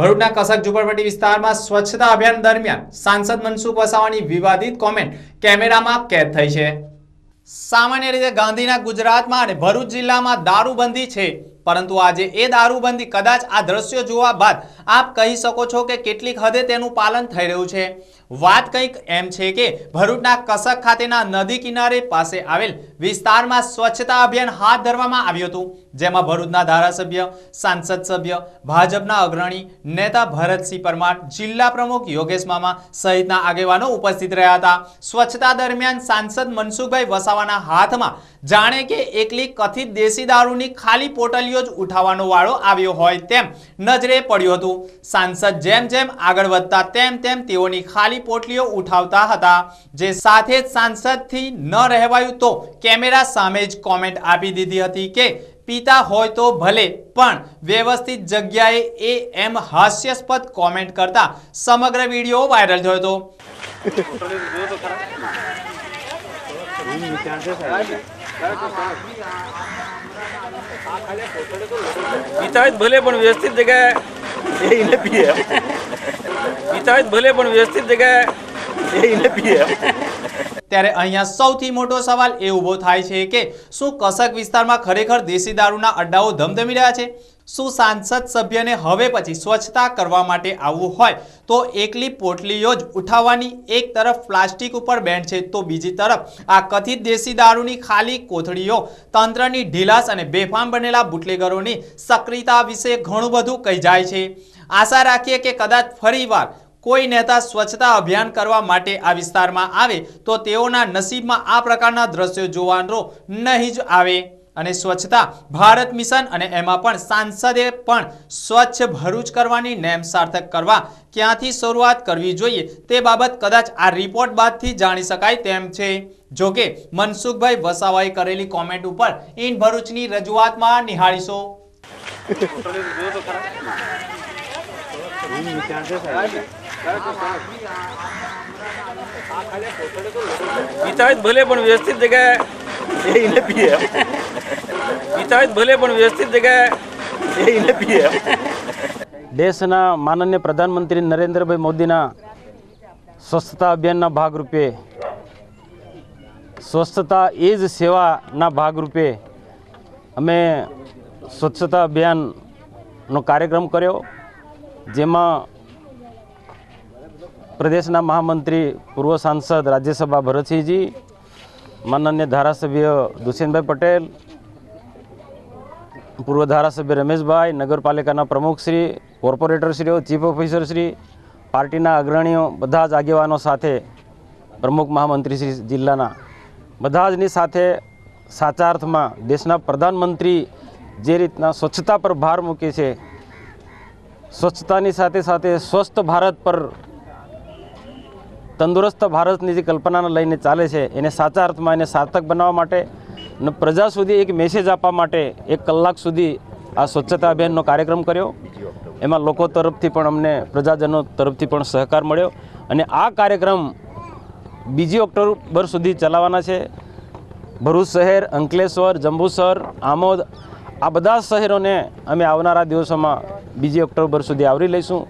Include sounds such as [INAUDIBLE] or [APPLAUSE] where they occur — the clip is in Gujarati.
ભરૂચના કસક ઝુંપડપટ્ટી વિસ્તારમાં સ્વચ્છતા અભિયાન દરમિયાન સાંસદ મનસુખ વસાવાની વિવાદિત કોમેન્ટ કેમેરામાં કેદ થઈ છે. સામાન્ય રીતે ગાંધીના ગુજરાતમાં અને ભરૂચ જિલ્લામાં દારૂબંધી છે. પરંતુ આજે એ દારૂબંધી કદાચ આ દ્રશ્યો જોવા બાદ આપ કહી શકો છો કે કેટલીક હદે તેનું પાલન થઈ રહ્યું છે. વાત કંઈક એમ છે કે ભરૂચના કસક ખાતેના નદી કિનારે પાસે આવેલ વિસ્તારમાં સ્વચ્છતા અભિયાન હાથ ધરવામાં આવ્યું હતું. જેમાં ભરૂચના ધારાસભ્ય, સાંસદ સભ્ય, ભાજપના અગ્રણી, નેતા ભરતસિંહ પરમાર, જિલ્લા પ્રમુખ યોગેશ મામા સહિતના આગેવાનો ઉપસ્થિત રહ્યા હતા. સ્વચ્છતા દરમિયાન સાંસદ મનસુખભાઈ વસાવાના હાથમાં જાણે કે એકલી કથિત દેશી દારૂની ખાલી જ ઉઠાવવાનો વાળો આવ્યો હોય તેમ નજરે પડ્યું હતું. સાંસદ જેમ જેમ આગળ વધતા તેમ તેમ તેઓની ખાલી પોટલીઓ ઉઠાવતા હતા. જે સાથે જ સાંસદથી ન રહેવાયું તો કેમેરા સામે જ કોમેન્ટ આપી દીધી હતી કે પિતા હોય તો ભલે પણ વ્યવસ્થિત જગ્યાએ એ એમ હાસ્યાસ્પદ કોમેન્ટ કરતા સમગ્ર વીડિયો વાયરલ થયો હતો. [LAUGHS] પીતા ભલે પણ વ્યવસ્થિત જગ્યાએ એને પીએ. પીતા ભલે પણ વ્યવસ્થિત જગ્યાએ એ ન પીએ. ત્યારે અહીંયા સૌથી મોટો સવાલ એ ઊભો થાય છે કે શું કસક વિસ્તારમાં ખરેખર દેશી દારૂના અડ્ડાઓ ધમધમી રહ્યા છે? શું સાંસદ સભ્યને હવે પછી સ્વચ્છતા કરવા માટે આવવું હોય? તો એકલી પોટલીઓ જ ઉઠાવવાની એક તરફ પ્લાસ્ટિક ઉપર બેન્ડ છે, તો બીજી તરફ આ કથિત દેશી દારૂની ખાલી કોથળીઓ, તંત્રની ઢીલાસ અને બેફામ બનેલા બુટલેગરોની સક્રિયતા વિશે ઘણું બધું કહી જાય છે. આશા રાખીએ કે કદાચ ફરીવાર કોઈ નેતા સ્વચ્છતા અભિયાન કરવા માટે આ વિસ્તારમાં આવે, તો તેઓના નસીબમાં આ પ્રકારના દ્રશ્યો જોવાનો નહીં જ આવે. અને સ્વચ્છતા ભારત મિશન અને એમાં પણ સાંસદે પણ સ્વચ્છ ભરૂચ કરવાની નેમ સાર્થક કરવા ક્યાંથી શરૂઆત કરવી જોઈએ તે બાબત કદાચ આ રિપોર્ટ બાદથી જાણી શકાય તેમ છે. જોકે મનસુખભાઈ વસાવાએ કરેલી કોમેન્ટ ઉપર ઇન ભરૂચની રજૂઆતમાં નિહાળીશો. ભલે પણ વ્યવસ્થિત જગ્યાએ એ એને પીએ પિતા ભલે પણ વ્યવસ્થિત જગ્યાએ એ એને પીએ. દેશના માનનીય પ્રધાનમંત્રી નરેન્દ્રભાઈ મોદીના સ્વચ્છતા અભિયાનના ભાગરૂપે સ્વચ્છતા એ જ સેવાના ભાગરૂપે અમે સ્વચ્છતા અભિયાનનો કાર્યક્રમ કર્યો જેમાં પ્રદેશના મહામંત્રી પૂર્વ સાંસદ રાજ્યસભા ભરતસિંહજી માનનીય ધારાસભ્ય દુષ્યંતભાઈ પટેલ પૂર્વ ધારાસભ્ય રમેશભાઈ નગરપાલિકાના પ્રમુખશ્રી કોર્પોરેટરશ્રીઓ ચીફ ઓફિસરશ્રી પાર્ટીના અગ્રણીઓ બધા જ આગેવાનો સાથે પ્રમુખ મહામંત્રીશ્રી જિલ્લાના બધા જની સાથે સાચા અર્થમાં દેશના પ્રધાનમંત્રી જે રીતના સ્વચ્છતા પર ભાર મૂકે છે, સ્વચ્છતાની સાથે સાથે સ્વસ્થ ભારત પર તંદુરસ્ત ભારતની જે કલ્પનાને લઈને ચાલે છે, એને સાચા અર્થમાં એને સાર્થક બનાવવા માટે પ્રજા સુધી એક મેસેજ આપવા માટે એક કલાક સુધી આ સ્વચ્છતા અભિયાનનો કાર્યક્રમ કર્યો. એમાં લોકો તરફથી પણ અમને, પ્રજાજનો તરફથી પણ સહકાર મળ્યો અને આ કાર્યક્રમ બીજી ઓક્ટોબર સુધી ચલાવવાના છે. ભરૂચ શહેર, અંકલેશ્વર, જંબુસર, આમોદ આ બધા શહેરોને અમે આવનારા દિવસોમાં બીજી ઓક્ટોબર સુધી આવરી લઈશું.